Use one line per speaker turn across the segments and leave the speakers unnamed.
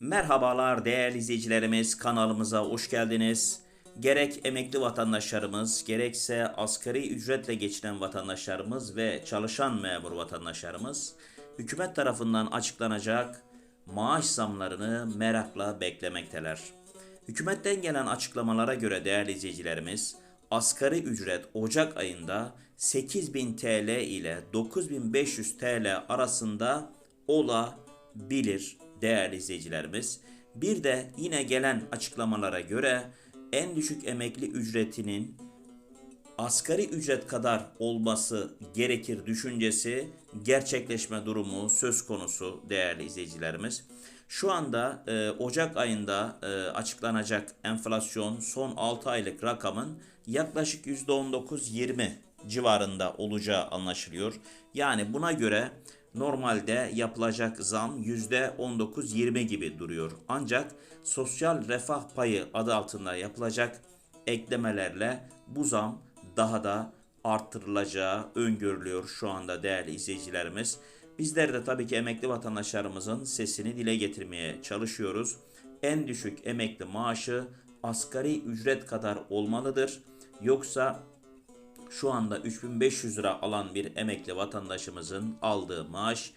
Merhabalar değerli izleyicilerimiz kanalımıza hoş geldiniz. Gerek emekli vatandaşlarımız, gerekse asgari ücretle geçinen vatandaşlarımız ve çalışan memur vatandaşlarımız hükümet tarafından açıklanacak maaş zamlarını merakla beklemekteler. Hükümetten gelen açıklamalara göre değerli izleyicilerimiz, asgari ücret Ocak ayında 8000 TL ile 9500 TL arasında olabilir değerli izleyicilerimiz. Bir de yine gelen açıklamalara göre en düşük emekli ücretinin asgari ücret kadar olması gerekir düşüncesi gerçekleşme durumu söz konusu değerli izleyicilerimiz. Şu anda e, Ocak ayında e, açıklanacak enflasyon son 6 aylık rakamın yaklaşık %19-20 civarında olacağı anlaşılıyor. Yani buna göre normalde yapılacak zam %19-20 gibi duruyor. Ancak sosyal refah payı adı altında yapılacak eklemelerle bu zam daha da arttırılacağı öngörülüyor şu anda değerli izleyicilerimiz. Bizler de tabii ki emekli vatandaşlarımızın sesini dile getirmeye çalışıyoruz. En düşük emekli maaşı asgari ücret kadar olmalıdır. Yoksa şu anda 3500 lira alan bir emekli vatandaşımızın aldığı maaş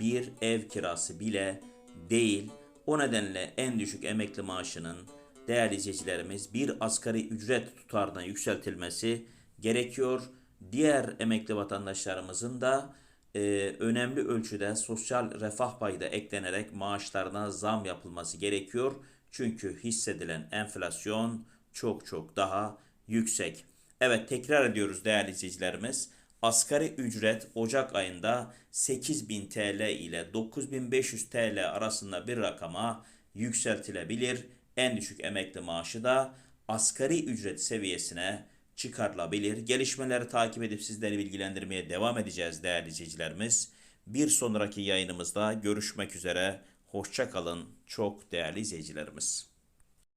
bir ev kirası bile değil. O nedenle en düşük emekli maaşının değerli izleyicilerimiz bir asgari ücret tutarına yükseltilmesi gerekiyor. Diğer emekli vatandaşlarımızın da e, önemli ölçüde sosyal refah payı da eklenerek maaşlarına zam yapılması gerekiyor. Çünkü hissedilen enflasyon çok çok daha yüksek. Evet tekrar ediyoruz değerli izleyicilerimiz. Asgari ücret Ocak ayında 8000 TL ile 9500 TL arasında bir rakama yükseltilebilir. En düşük emekli maaşı da asgari ücret seviyesine çıkarılabilir. Gelişmeleri takip edip sizleri bilgilendirmeye devam edeceğiz değerli izleyicilerimiz. Bir sonraki yayınımızda görüşmek üzere. Hoşça kalın çok değerli izleyicilerimiz.